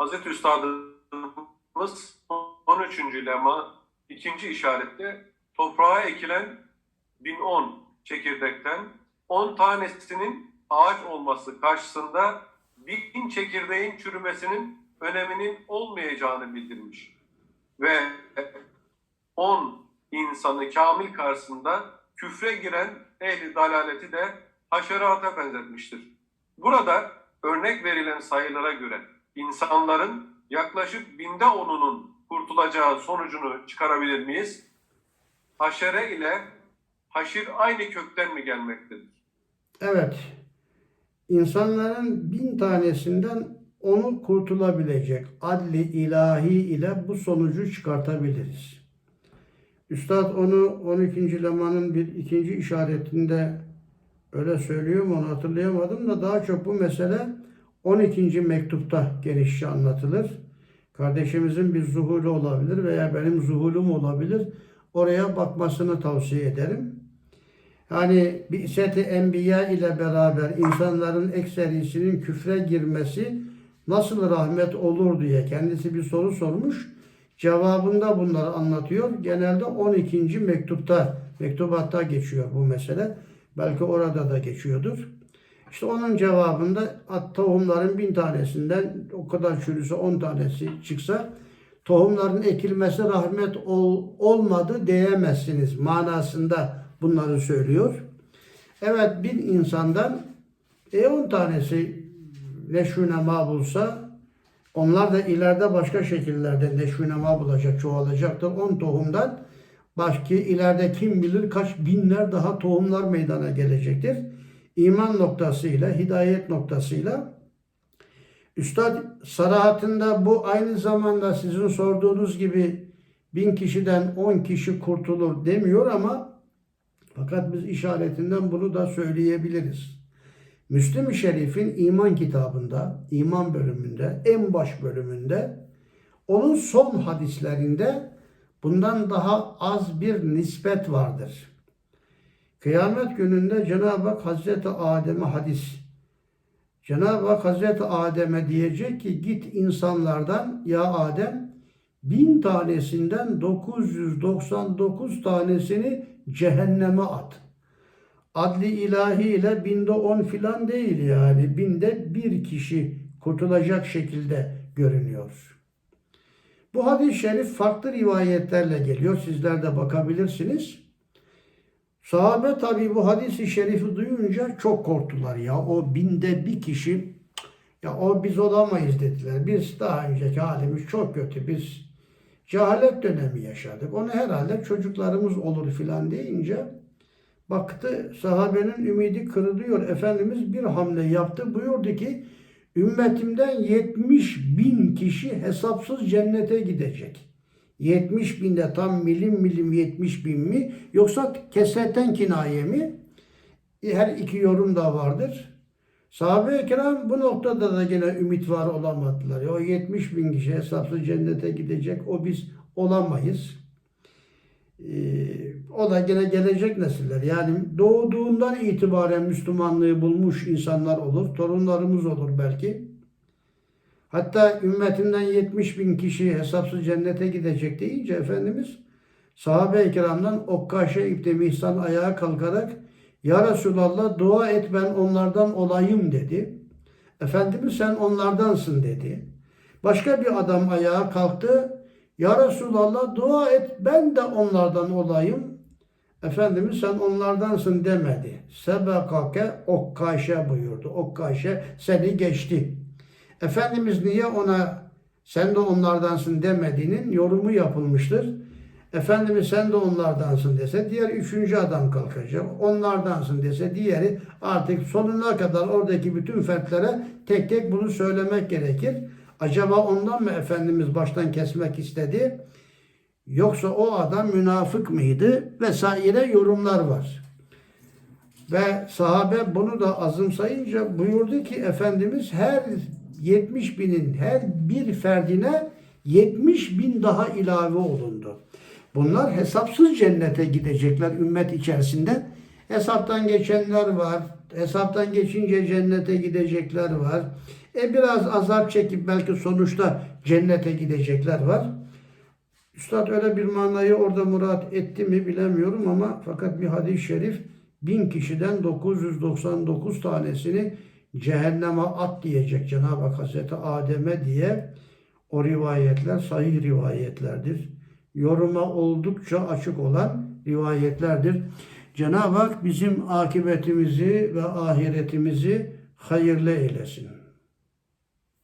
Hazreti Üstadımız 13. lema ikinci işarette toprağa ekilen 1010 çekirdekten 10 tanesinin ağaç olması karşısında bin çekirdeğin çürümesinin öneminin olmayacağını bildirmiş. Ve 10 insanı kamil karşısında küfre giren ehli dalaleti de haşerata benzetmiştir. Burada örnek verilen sayılara göre insanların yaklaşık binde onunun kurtulacağı sonucunu çıkarabilir miyiz? Haşere ile haşir aynı kökten mi gelmektedir? Evet. İnsanların bin tanesinden onu kurtulabilecek adli ilahi ile bu sonucu çıkartabiliriz. Üstad onu 12. lemanın bir ikinci işaretinde öyle söylüyor mu onu hatırlayamadım da daha çok bu mesele 12. mektupta genişçe anlatılır. Kardeşimizin bir zuhulu olabilir veya benim zuhulum olabilir. Oraya bakmasını tavsiye ederim. Yani Bi'set-i Enbiya ile beraber insanların ekserisinin küfre girmesi nasıl rahmet olur diye kendisi bir soru sormuş. Cevabında bunları anlatıyor. Genelde 12. mektupta, mektubatta geçiyor bu mesele. Belki orada da geçiyordur. İşte onun cevabında at tohumların bin tanesinden o kadar çürüse 10 tanesi çıksa tohumların ekilmesi rahmet ol, olmadı diyemezsiniz manasında bunları söylüyor. Evet bin insandan e 10 tanesi neşvünema bulsa onlar da ileride başka şekillerde neşvünema bulacak, çoğalacaktır. 10 tohumdan başka ileride kim bilir kaç binler daha tohumlar meydana gelecektir. İman noktasıyla, hidayet noktasıyla Üstad sarahatında bu aynı zamanda sizin sorduğunuz gibi bin kişiden on kişi kurtulur demiyor ama fakat biz işaretinden bunu da söyleyebiliriz. Müslim-i Şerif'in iman kitabında, iman bölümünde, en baş bölümünde onun son hadislerinde bundan daha az bir nispet vardır. Kıyamet gününde Cenab-ı Hak Hazreti Adem'e hadis Cenab-ı Hak Hazreti Adem'e diyecek ki git insanlardan ya Adem bin tanesinden 999 tanesini cehenneme at. Adli ilahi ile binde on filan değil yani. Binde bir kişi kurtulacak şekilde görünüyor. Bu hadis-i şerif farklı rivayetlerle geliyor. Sizler de bakabilirsiniz. Sahabe tabi bu hadisi şerifi duyunca çok korktular ya. O binde bir kişi ya o biz olamayız dediler. Biz daha önceki halimiz çok kötü. Biz cehalet dönemi yaşadık. Onu herhalde çocuklarımız olur filan deyince baktı sahabenin ümidi kırılıyor. Efendimiz bir hamle yaptı. Buyurdu ki ümmetimden 70 bin kişi hesapsız cennete gidecek. 70 binde tam milim milim 70 bin mi yoksa kesetten kinaye mi? Her iki yorum da vardır. Sahabe-i kiram bu noktada da gene ümit var olamadılar. O 70 bin kişi hesapsız cennete gidecek. O biz olamayız. Ee, o da gene gelecek nesiller. Yani doğduğundan itibaren Müslümanlığı bulmuş insanlar olur. Torunlarımız olur belki. Hatta ümmetinden 70 bin kişi hesapsız cennete gidecek deyince Efendimiz sahabe-i kiramdan Okkaşe İbni Mihsan ayağa kalkarak Ya Resulallah dua et ben onlardan olayım dedi. Efendimiz sen onlardansın dedi. Başka bir adam ayağa kalktı. Ya Resulallah dua et ben de onlardan olayım. Efendimiz sen onlardansın demedi. Sebekake okkaşe buyurdu. Okkaşe seni geçti. Efendimiz niye ona sen de onlardansın demediğinin yorumu yapılmıştır. Efendimiz sen de onlardansın dese diğer üçüncü adam kalkacak. Onlardansın dese diğeri artık sonuna kadar oradaki bütün fertlere tek tek bunu söylemek gerekir. Acaba ondan mı Efendimiz baştan kesmek istedi? Yoksa o adam münafık mıydı? Vesaire yorumlar var. Ve sahabe bunu da azımsayınca buyurdu ki Efendimiz her 70 binin her bir ferdine 70 bin daha ilave olundu. Bunlar hesapsız cennete gidecekler ümmet içerisinde. Hesaptan geçenler var, hesaptan geçince cennete gidecekler var. E biraz azap çekip belki sonuçta cennete gidecekler var. Üstad öyle bir manayı orada murat etti mi bilemiyorum ama fakat bir hadis-i şerif bin kişiden 999 tanesini cehenneme at diyecek Cenab-ı Hak Hazreti Adem'e diye o rivayetler sahih rivayetlerdir. Yoruma oldukça açık olan rivayetlerdir. Cenab-ı Hak bizim akıbetimizi ve ahiretimizi hayırlı eylesin.